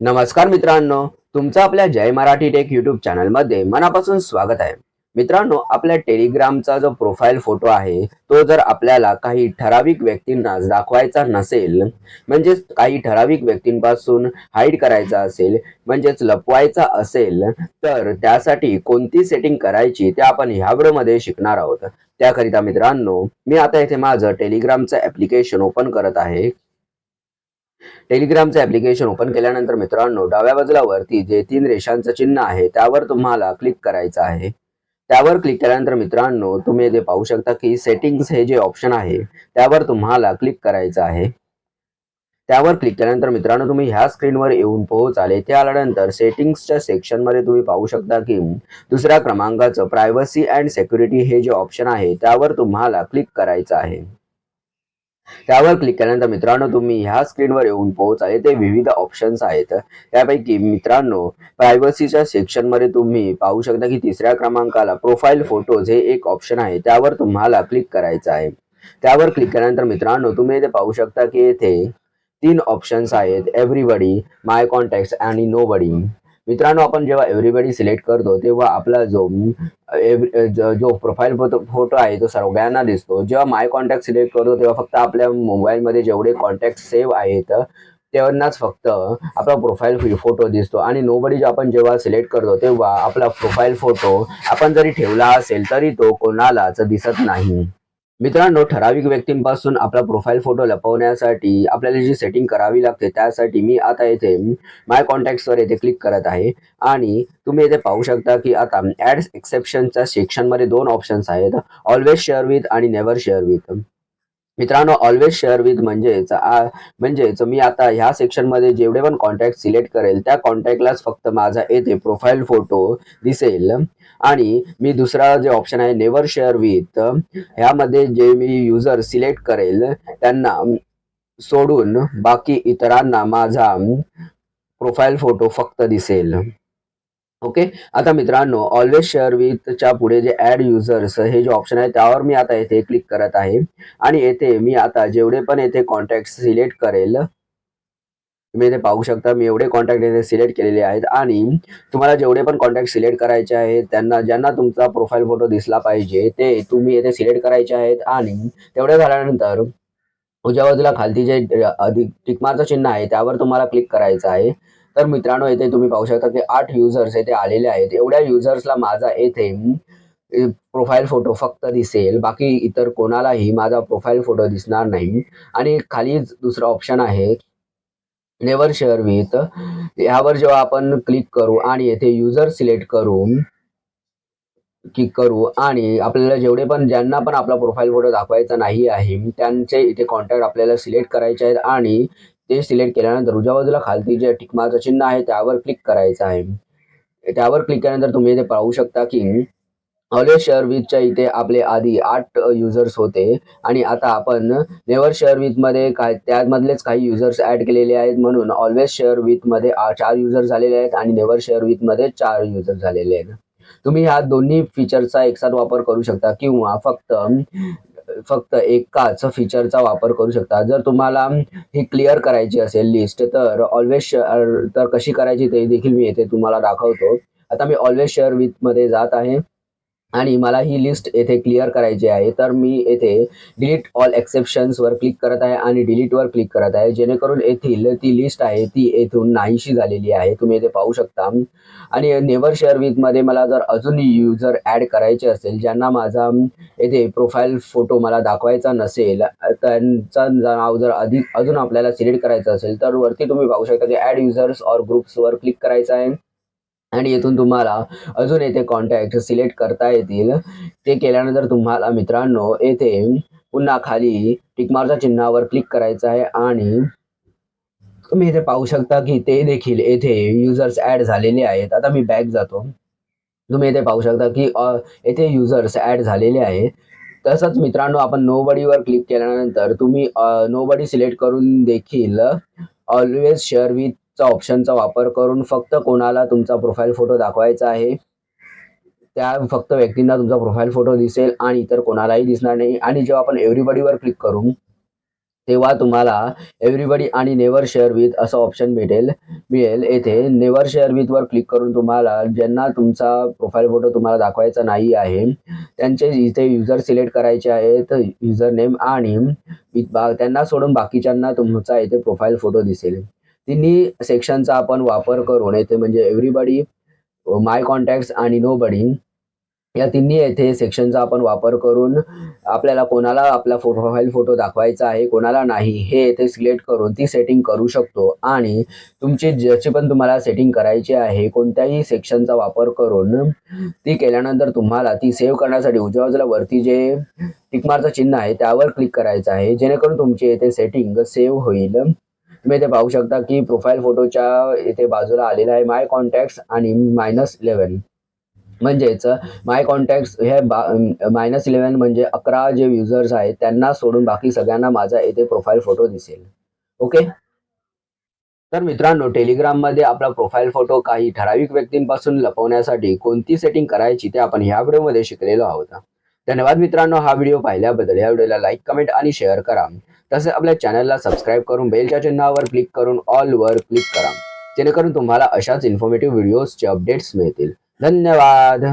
नमस्कार मित्रांनो तुमचं आपल्या जय मराठी टेक युट्यूब चॅनलमध्ये मनापासून स्वागत आहे. मित्रांनो आपल्या टेलिग्रामचा जो प्रोफाईल फोटो आहे तो जर आपल्याला काही ठराविक व्यक्तींना दाखवायचा नसेल म्हणजेच काही ठराविक व्यक्तींपासून हाईड करायचा असेल म्हणजेच लपवायचा असेल तर त्यासाठी कोणती सेटिंग करायची ते आपण ह्या व्हिडिओमध्ये शिकणार आहोत. त्याकरिता मित्रांनो मी आता इथे माझं टेलिग्रामचं ऍप्लिकेशन ओपन करत आहे. टेलिग्रामचं ऍप्लिकेशन ओपन केल्यानंतर मित्रांनो डाव्या बाजूला वरती जे तीन रेषांचं चिन्ह आहे त्यावर तुम्हाला क्लिक करायचं आहे. त्यावर क्लिक केल्यानंतर मित्रांनो तुम्ही ते पाहू शकता की सेटिंग्स हे जे ऑप्शन आहे त्यावर तुम्हाला क्लिक करायचं आहे. त्यावर क्लिक केल्यानंतर मित्रांनो तुम्ही ह्या स्क्रीनवर येऊन पोहोचाल. येथे आल्यानंतर सेटिंग्सच्या सेक्शनमध्ये तुम्ही पाहू शकता की दुसऱ्या क्रमांकाचं प्रायव्हसी अँड सेक्युरिटी हे जे ऑप्शन आहे त्यावर तुम्हाला क्लिक करायचं आहे. त्यावर क्लिक केल्यानंतर मित्रांनो तुम्ही ह्या स्क्रीनवर येऊन पोहोचा येथे विविध ऑप्शन्स आहेत. त्यापैकी मित्रांनो प्रायव्हसीच्या सेक्शनमध्ये तुम्ही पाहू शकता की तिसऱ्या क्रमांकाला प्रोफाईल फोटोज हे एक ऑप्शन आहे. त्यावर तुम्हाला क्लिक करायचं आहे. त्यावर क्लिक केल्यानंतर मित्रांनो तुम्ही इथे पाहू शकता की येथे तीन ऑप्शन्स आहेत. एव्हरीबडी माय कॉन्टॅक्ट आणि नो बडी मित्रांनो आपण जेव्हा एव्हरीबडी सिलेक्ट करतो तेव्हा आपला जो जो प्रोफाईल फोटो आहे तो सगळ्यांना दिसतो. जेव्हा माय कॉन्टॅक्ट सिलेक्ट करतो तेव्हा फक्त आपल्या मोबाईलमध्ये जेवढे कॉन्टॅक्ट सेव्ह आहेत तेव्हाच फक्त आपला प्रोफाईल फोटो दिसतो. आणि नोबडी आपण जेव्हा सिलेक्ट करतो तेव्हा आपला प्रोफाईल फोटो आपण जरी ठेवला असेल तरी तो कोणालाच दिसत नाही. मित्रांनो ठराविक व्यक्तींपासून आपला प्रोफाईल फोटो लपवण्यासाठी आपल्याला जी सेटिंग करावी लागते त्यासाठी मी आता येथे माय कॉन्टॅक्ट्सवर येथे क्लिक करत आहे. आणि तुम्ही येथे पाहू शकता की आता ऍड एक्सेप्शनच्या सेक्शनमध्ये दोन ऑप्शन्स आहेत. ऑलवेज शेअर विथ आणि नेव्हर शेअर विथ मित्रांनो ऑलवेज शेअर विथ म्हणजेच म्हणजेच मी आता ह्या सेक्शनमध्ये जेवढे पण कॉन्टॅक्ट सिलेक्ट करेल त्या कॉन्टॅक्टलाच फक्त माझा येथे प्रोफाईल फोटो दिसेल. आणि मी दुसरा जे ऑप्शन आहे नेवर शेअर विथ ह्यामध्ये जे मी युजर सिलेक्ट करेल त्यांना सोडून बाकी इतरांना माझा प्रोफाईल फोटो फक्त दिसेल. ओके? आता मित्रांनो ऑलवेज शेअर विथच्या पुढे जे ऍड युजर्स हे जे ऑप्शन आहे त्यावर मी आता येथे क्लिक करत आहे. आणि येथे मी आता जेवढे पण येथे कॉन्टॅक्ट सिलेक्ट करेल तुम्ही इथे पाहू शकता मी एवढे कॉन्टॅक्ट येथे सिलेक्ट केलेले आहेत. आणि तुम्हाला जेवढे पण कॉन्टॅक्ट सिलेक्ट करायचे आहेत त्यांना ज्यांना तुमचा प्रोफाईल फोटो दिसला पाहिजे ते तुम्ही येथे सिलेक्ट करायचे आहेत. आणि तेवढे झाल्यानंतर उजव्या बाजूला खालती जे अधिक टिकमारचं चिन्ह आहे त्यावर तुम्हाला क्लिक करायचं आहे. तर मित्रांनो येथे तुम्ही पाहू शकता की आठ युजर्स येथे आलेले आहेत. एवढ्या युजर्सला माझा येथे प्रोफाईल फोटो फक्त दिसेल. बाकी इतर कोणालाही माझा प्रोफाईल फोटो दिसणार नाही. आणि खाली दुसरा ऑप्शन आहे नेवर शेअर विथ यावर जेव्हा आपण क्लिक करू आणि येथे युजर सिलेक्ट करू क्लिक करू आणि आपल्याला जेवढे पण ज्यांना पण आपला प्रोफाईल फोटो दाखवायचा नाही आहे त्यांचे इथे कॉन्टॅक्ट आपल्याला सिलेक्ट करायचे आहेत आणि ते सिलेक्ट केल्यानंतर उजव्या बाजूला खालती जे टिकमाचं चिन्ह आहे त्यावर क्लिक करायचं आहे. त्यावर क्लिक केल्यानंतर तुम्ही इथे पाहू शकता की ऑलवेज शेअर विथच्या इथे आपले आधी आठ युजर्स होते. आणि आता आपण नेवर शेअर विथमध्ये काय त्यामधलेच काही युजर्स ऍड केलेले आहेत म्हणून ऑलवेज शेअर विथमध्ये चार युजर झालेले आहेत आणि नेवर शेअर विथमध्ये चार युजर झालेले आहेत. तुम्ही ह्या दोन्ही फीचरचा एकसाथ वापर करू शकता किंवा फक्त फक्त एकाच फीचरचा वापर करू शकता. जर तुम्हाला ही क्लिअर करायची असेल लिस्ट तर ऑलवेज तर कशी करायची ते देखील मी येथे तुम्हाला दाखवतो. आता मी ऑलवेज शेअर विथमध्ये जात आहे. आणि मला ही लिस्ट येथे क्लिअर करायची आहे. तर मी येथे डिलीट ऑल एक्सेप्शन्सवर क्लिक करत आहे आणि डिलीटवर क्लिक करत आहे. जेणेकरून येथील ती लिस्ट आहे ती येथून नाहीशी झालेली आहे. तुम्ही येथे पाहू शकता. आणि नेवर शेअर विथमध्ये मला जर अजून युजर ॲड करायचे असेल ज्यांना माझा येथे प्रोफाईल फोटो मला दाखवायचा नसेल त्यांचं नाव जर अधिक अजून आपल्याला सिलेक्ट करायचं असेल तर वरती तुम्ही पाहू शकता की ॲड युजर्स ऑर ग्रुप्सवर क्लिक करायचं आहे. आणि इथून तुम्हाला अजून येथे कॉन्टॅक्ट सिलेक्ट करता येतील. ते केल्यानंतर तुम्हाला मित्रांनो येथे पुन्हा खाली टिकमारच्या चिन्हावर क्लिक करायचं आहे आणि तुम्ही इथे पाहू शकता की ते देखील येथे युजर्स ॲड झालेले आहेत. आता मी बॅक जातो. तुम्ही इथे पाहू शकता की येथे युजर्स ॲड झालेले आहेत तसंच मित्रांनो आपण नो क्लिक केल्यानंतर तुम्ही नो बडी सिलेक्ट करून देखील ऑलवेज शेअर विथ चा ऑप्शनचा वापर करून फक्त कोणाला तुमचा प्रोफाईल फोटो दाखवायचा आहे. त्या फक्त व्यक्तींना तुमचा प्रोफाईल फोटो दिसेल आणि इतर कोणालाही दिसणार नाही. आणि जेव्हा आपण एव्हरीबडीवर क्लिक करू तेव्हा तुम्हाला एव्हरीबडी आणि नेवर शेअर विथ असं ऑप्शन भेटेल मिळेल. येथे नेवर शेअर विथवर क्लिक करून तुम्हाला ज्यांना तुमचा प्रोफाईल फोटो तुम्हाला दाखवायचा नाही आहे त्यांचे इथे युजर सिलेक्ट करायचे आहेत युजर नेम आणि बा- त्यांना सोडून बाकीच्यांना तुमचा इथे प्रोफाईल फोटो दिसेल. तिन्ही सेक्शनचा आपण वापर करून येथे म्हणजे एव्हरीबडी माय कॉन्टॅक्ट आणि नो बडी या तिन्ही येथे सेक्शनचा आपण वापर करून आपल्याला कोणाला आपला प्रोफाईल फोटो दाखवायचा आहे कोणाला नाही हे येथे सिलेक्ट करून ती सेटिंग करू शकतो. आणि तुमची ज्याची पण तुम्हाला सेटिंग करायची आहे कोणत्याही सेक्शनचा वापर करून ती केल्यानंतर तुम्हाला ती सेव्ह करण्यासाठी उजव्या बाजूला वरती जे टिकमारचं चिन्ह आहे त्यावर क्लिक करायचं आहे. जेणेकरून तुमची येथे सेटिंग सेव्ह होईल. तुम्ही इथे पाहू शकता की प्रोफाईल फोटोच्या इथे बाजूला आलेला आहे माय कॉन्टॅक्ट आणि मायनस इलेव्हन म्हणजेच माय कॉन्टॅक्ट हे मायनस इलेव्हन म्हणजे अकरा जे युजर्स आहेत त्यांना सोडून बाकी सगळ्यांना माझा येथे प्रोफाईल फोटो दिसेल. ओके तर मित्रांनो टेलिग्राममध्ये आपला प्रोफाईल फोटो काही ठराविक व्यक्तींपासून लपवण्यासाठी कोणती सेटिंग करायची ते आपण ह्या व्हिडिओमध्ये शिकलेलो आहोत. धन्यवाद मित्रांनो हा व्हिडिओ पाहिल्याबद्दल. या व्हिडिओला लाईक कमेंट आणि शेअर करा. तसेच आपल्या चॅनलला सबस्क्राईब करून बेलच्या चिन्हावर क्लिक करून ऑलवर क्लिक करा. जेणेकरून तुम्हाला अशाच इन्फॉर्मेटिव्ह व्हिडिओजचे अपडेट्स मिळतील. धन्यवाद!